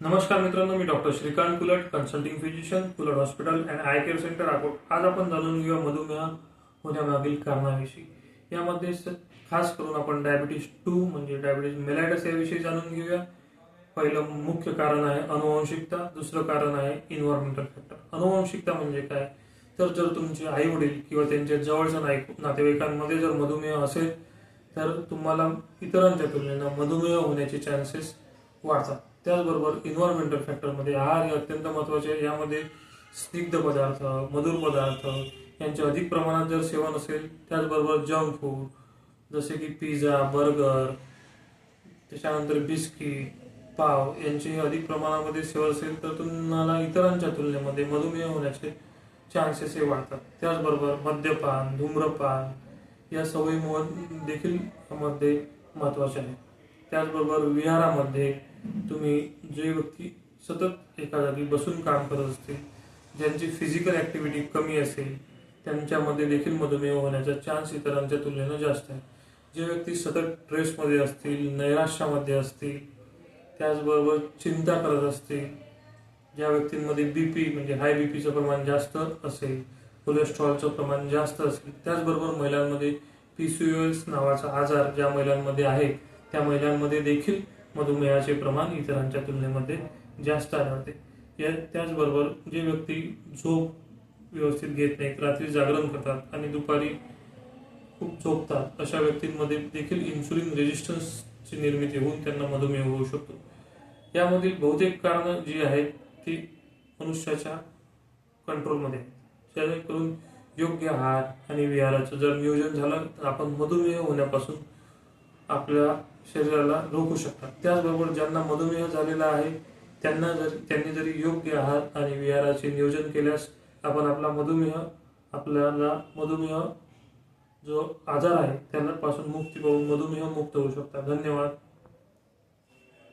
नमस्कार मित्रांनो मी doctor Shrikant Kulat consulting physician Kulat hospital and eye care centre Akot आज आपण जाणून घेऊया मधुमेह होण्यामागील कारणाविषयी. यामध्ये खास करून आपण डायबिटीस टू म्हणजे डायबिटीस मेलायटस याविषयी जाणून घेऊया. पहिलं मुख्य कारण आहे अनुवंशिकता दुसरं कारण आहे इन्व्हायरमेंटल फॅक्टर अनुवंशिकता म्हणजे काय? तर जर तुमचे आई वडील किंवा त्यांच्या जवळच्या नाईक नातेवाईकांमध्ये जर मधुमेह असेल तर तुम्हाला इतरांच्या तुलनेनं मधुमेह होण्याचे चान्सेस वाढतात. त्याचबरोबर इन्व्हायरमेंटल फॅक्टरमध्ये आहार हे अत्यंत महत्त्वाचे आहे. यामध्ये स्निग्ध पदार्थ मधुर पदार्थ यांचे अधिक प्रमाणात जर सेवन असेल त्याचबरोबर जंक फूड जसे की पिझ्झा बर्गर त्याच्यानंतर बिस्किट पाव यांचे अधिक प्रमाणामध्ये सेवन असेल तर तुम्हाला इतरांच्या तुलनेमध्ये मधुमेह होण्याचे चान्सेस हे वाढतात. त्याचबरोबर मद्यपान धूम्रपान या सवयीमुळे देखील मध्ये महत्त्वाचे आहे. त्याचबरोबर विहारामध्ये तुम्ही जे व्यक्ती सतत एका जागी बसून काम करत असतील ज्यांची फिजिकल ॲक्टिव्हिटी कमी असेल त्यांच्यामध्ये देखील मधुमेह होण्याचा चान्स इतरांच्या तुलनेनं जास्त आहे. जे व्यक्ती सतत स्ट्रेसमध्ये असतील नैराश्यामध्ये असतील त्याचबरोबर चिंता करत असतील ज्या व्यक्तींमध्ये बी पी म्हणजे हाय बी पीचं प्रमाण जास्त असेल कोलेस्ट्रॉलचं प्रमाण जास्त असेल त्याचबरोबर महिलांमध्ये पी सी एस नावाचा आजार ज्या महिलांमध्ये आहे त्या महिलांमध्ये देखील मधुमेहाचे प्रमाण इतरांच्या तुलनेमध्ये जास्त आढळते. या त्याचबरोबर जे व्यक्ती झोप व्यवस्थित घेत नाहीत रात्री जागरण करतात आणि दुपारी खूप झोपतात अशा व्यक्तींमध्ये देखील इन्सुलिन रेजिस्टन्सची निर्मिती होऊन त्यांना मधुमेह होऊ शकतो. यामधील बहुतेक कारणं जी आहेत ती मनुष्याच्या कंट्रोलमध्ये जेणेकरून योग्य आहार आणि विहाराचं जर नियोजन झालं तर आपण मधुमेह होण्यापासून आपल्या शरीराला रोखू शकतात. त्याचबरोबर ज्यांना मधुमेह झालेला आहे त्यांना जर त्यांनी जरी योग्य आहार आणि विहाराचे नियोजन केल्यास आपण आपला मधुमेह आपल्याला मधुमेह जो आजार आहे त्यापासून मुक्ती पाहून मधुमेह मुक्त होऊ शकता धन्यवाद.